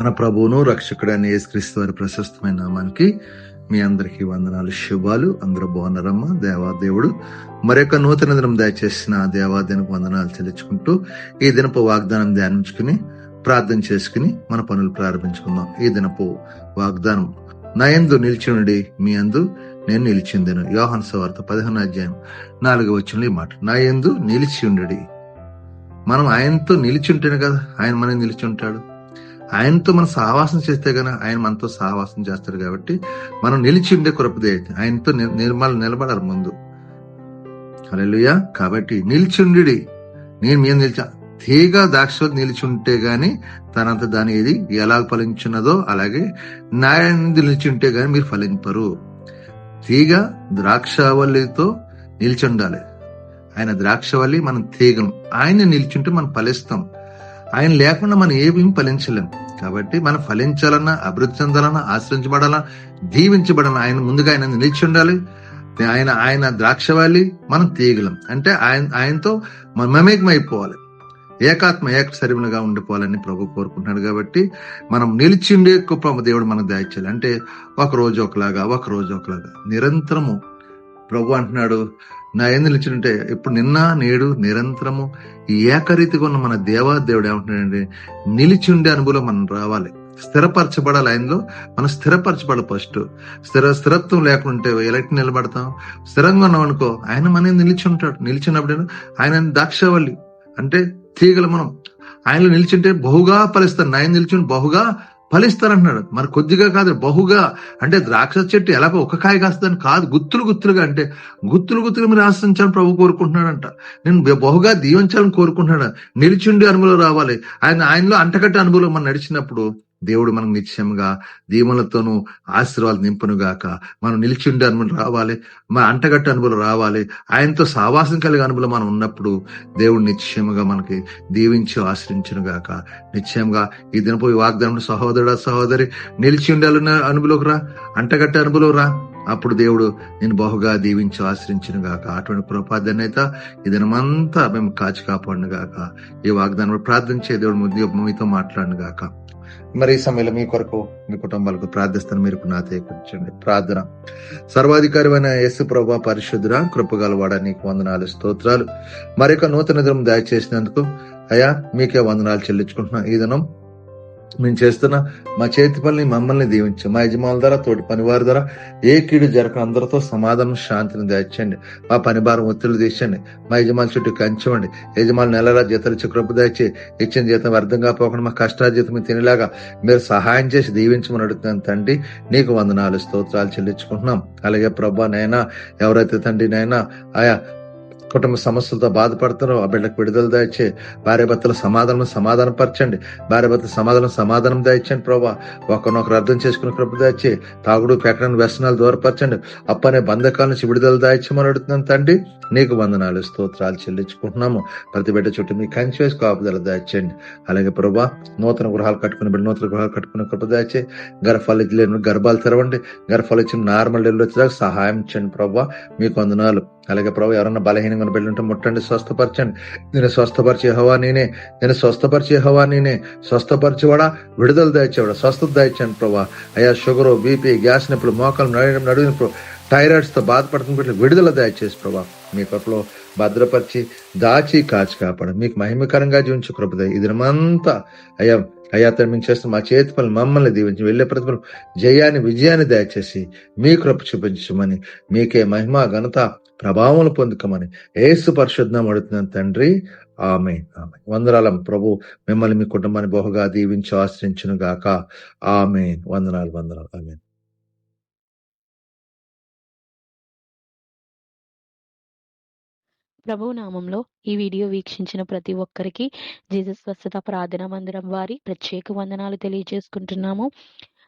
మన ప్రభువును రక్షకుడైన యేసుక్రీస్తు వారి ప్రశస్తమైన నామానికి మీ అందరికీ వందనాలు శుభాలు. అందరూ బాగున్నారమ్మా? దేవాదేవుడు. మరొక నూతన దినం దయచేసిన దేవాదేనికి వందనాలు చెల్లించుకుంటూ ఈ దినపు వాగ్దానం ధ్యానించుకుని ప్రార్థన చేసుకుని మన పనులు ప్రారంభించుకుందాం. ఈ దినపు వాగ్దానం నయందు నిలిచినుడి మీ అందు నేను నిలిచిందను. యోహన్ సవార్త పదిహేను అధ్యాయం నాలుగు వచ్చిన ఈ మాట నా ఎందు నిలిచి ఉండడి మనం ఆయనతో నిలిచి ఉంటేనే కదా ఆయన మనం నిలిచి ఉంటాడు. ఆయనతో మనం సహవాసం చేస్తే కానీ ఆయన మనతో సహవాసం చేస్తాడు కాబట్టి మనం నిలిచి ఉండే కృపదే ఆయనతో నిర్మల నిలబడాలి ముందు. అలెలుయా కాబట్టి నిలిచిండి నేను మేము నిలిచా తీగ ద్రాక్ష నిలిచి ఉంటే గాని తనంత దాని ఏది ఎలా ఫలించున్నదో అలాగే నాయందు నిలిచి ఉంటే గాని మీరు ఫలింపరు. తీగ ద్రాక్షవల్లితో నిలిచి ఉండాలి. ఆయన ద్రాక్షవల్లి మనం తీగం ఆయన ఉంటే మనం ఫలిస్తాం. ఆయన లేకుండా మనం ఏమీ ఫలించలేం. కాబట్టి మనం ఫలించాలన్నా అభివృద్ధి చెందాలన్నా ఆశ్రయించబడాలన్నా దీవించబడాలన్నా ఆయన ముందుగా ఆయన నిలిచి ఉండాలి. ఆయన ఆయన ద్రాక్షవాలి మనం తీయగలం. అంటే ఆయన ఆయనతో మనం మమేకమైపోవాలి. ఏకాత్మ ఏక శరీరంగా ఉండిపోవాలని ప్రభు కోరుకుంటున్నాడు కాబట్టి మనం నిలిచి ఉండే గొప్ప దేవుడు మనకు దయచేయాలి. అంటే ఒక రోజు ఒకలాగా ఒక రోజు ఒకలాగా. నిరంతరము ప్రభు అంటున్నాడు నా ఏం నిలిచింటే ఇప్పుడు నిన్న నేడు నిరంతరము ఏకరీతిగా ఉన్న మన దేవా దేవుడు ఏమంటున్నాడంటే నిలిచి ఉండే అనుభవం మనం రావాలి. స్థిరపరచబడాలి ఆయనలో. మనం స్థిరపరచబడాలి ఫస్ట్ స్థిర స్థిరత్వం లేకుంటే ఎలాంటి నిలబడతాం? స్థిరంగా ఉన్నాం అనుకో ఆయన మన నిలిచి ఉంటాడు. నిలిచినప్పుడు ఆయన దాక్షవల్లి అంటే తీగలు మనం. ఆయనలో నిలిచింటే బహుగా ఫలిస్తాను ఆయన నిలిచి బహుగా ఫలిస్తారంటున్నాడు మరి కొద్దిగా కాదు బహుగా అంటే ద్రాక్ష చెట్టు ఎలా ఒక కాయ కాస్తుందని కాదు గుత్తులు గుత్తులుగా అంటే గుత్తులు గుత్తులు మీరు ఆశ్రయించాలని ప్రభు కోరుకుంటున్నాడంట. నేను బహుగా దీవించాలని కోరుకుంటున్నాడు నిలిచిండి అనుభవం రావాలి. ఆయన ఆయనలో అంటకట్టే అనుభవం మనం నడిచినప్పుడు దేవుడు మనకు నిశ్చయంగా దీవులతోనూ ఆశీర్వాదాలు నింపునుగాక. మనం నిలిచిండి అనుభవం రావాలి. మన అంటగట్ట అనుభవం రావాలి. ఆయనతో సావాసం కలిగే అనుభవం మనం ఉన్నప్పుడు దేవుడు నిశ్చయముగా మనకి దీవించి ఆశ్రయించును గాక నిశ్చయంగా ఈ దినపు వాగ్దానం సహోదరుడా సహోదరి నిలిచి ఉండాలన్న అనుభవం రా. అంటగట్టే అనుభవం రా. అప్పుడు దేవుడు నేను బహుగా దీవించి ఆశ్రయించును గాక అటువంటి కృపాధన్యత ఈ దినమంతా మేము కాచి కాపాడును గాక ఈ వాగ్దానం ప్రార్థించే దేవుడు మీతో మాట్లాడును గాక మరి ఈ సమయంలో మీ కొరకు మీ కుటుంబాలకు ప్రార్థిస్తాను. మీరు నాతో కూర్చోండి. ప్రార్థన. సర్వాధికారమైన యేసు ప్రభా పరిశుద్ధుర కృపగలవాడ నీకు వందనాలు స్తోత్రాలు. మరొక నూతన దినం దయచేసినందుకు అయ్యా మీకే వందనాలు చెల్లించుకుంటున్నా. ఈ దినం మేము చేస్తున్న మా చేతి పనిని మమ్మల్ని దీవించు. మా యజమానుల ద్వారా తోటి పనివారి ద్వారా ఏ కీడు జరగక అందరితో సమాధానం శాంతిని దాచండి మా పని భారం ఒత్తిడి తీర్చండి. మా యజమాని చుట్టూ కంచండి యజమాని నెలలా జీతాలు ఇచ్చి కృప ఇచ్చిన జీతం అర్థం పోకుండా మా కష్టార్జితం తినేలాగా మీరు సహాయం చేసి దీవించమని అడుగుతున్నాను తండ్రి. నీకు వందనాలు స్తోత్రాలు చెల్లించుకుంటున్నాం. అలాగే ప్రభా నైనా ఎవరైతే తండ్రి నైనా ఆయా కుటుంబ సమస్యలతో బాధపడతారో ఆ బిడ్డకు విడుదల దాయిచ్చే భార్య భర్తల సమాధానం సమాధానం పరచండి భార్య భర్తల సమాధానం సమాధానం దాయిచ్చండి ప్రభా. ఒకరినొకరు అర్థం చేసుకుని కృప దాచి తాగుడు పెట్టడానికి వ్యసనాలు దూరపరచండి. అప్పనే బంధకాల నుంచి విడుదల దాయిచ్చమని అడుగుతున్నాను తండ్రి. నీకు వందనాలు స్తోత్రాలు చెల్లించుకుంటున్నాము. ప్రతి బిడ్డ చుట్టూ మీ కంచి వేసి కాపుదల దాయిచ్చండి అలాగే ప్రభా నూతన గృహాలు కట్టుకుని బిడ్డ నూతన గృహాలు కట్టుకుని కృప దాచి గర్భాలు గర్భాలు తెరవండి. గర్భాలు ఇచ్చిన నార్మల్ డెలివరీ వచ్చేదాకా సహాయం చేయండి ప్రభా. మీకు వందనాలు. అలాగే ప్రభు ఎవరన్నా బలహీనంగా ఉన్న బిడ్డలు ఉంటే ముట్టండి స్వస్థపరచండి. నేను స్వస్థపరిచే హవా నేనే నేను స్వస్థపరిచే హవా నేనే. స్వస్థపరిచేవాడా? విడుదల దాయిచ్చేవాడా స్వస్థత దాయిచ్చాను ప్రభా. అయ్యా షుగరు బీపీ గ్యాస్ నొప్పులు మోకాలు నడవడం నడుగు నొప్పులు బాధపడుతున్న బిడ్డలు విడుదల దయచేసి ప్రభా. మీ కృపలో భద్రపరిచి దాచి కాచి కాపాడు. మీకు మహిమకరంగా జీవించు కృపద. ఇది దినమంతా అయ్యా అయ్యా అతను మేము చేస్తున్న మా చేతి పనులు మమ్మల్ని దీవించి వెళ్ళే ప్రతిఫలం జయాన్ని విజయాన్ని దయచేసి మీ కృప చూపించమని మీకే మహిమ ఘనత ప్రభావం పొందుకమని. ఏసు పరిశుద్ధం అడుగుతున్నాను తండ్రి. ఆమె ఆమె వందనాలం ప్రభు మిమ్మల్ని మీ కుటుంబాన్ని బహుగా దీవించి ఆశ్రయించును గాక. ఆమె వందనాలు వందనాలు. ఆమె ప్రభువు నామంలో ఈ వీడియో వీక్షించిన ప్రతి ఒక్కరికి జీసస్ స్వస్థత ప్రార్థన మందిరం వారి ప్రత్యేక వందనాలు తెలియజేసుకుంటున్నాము.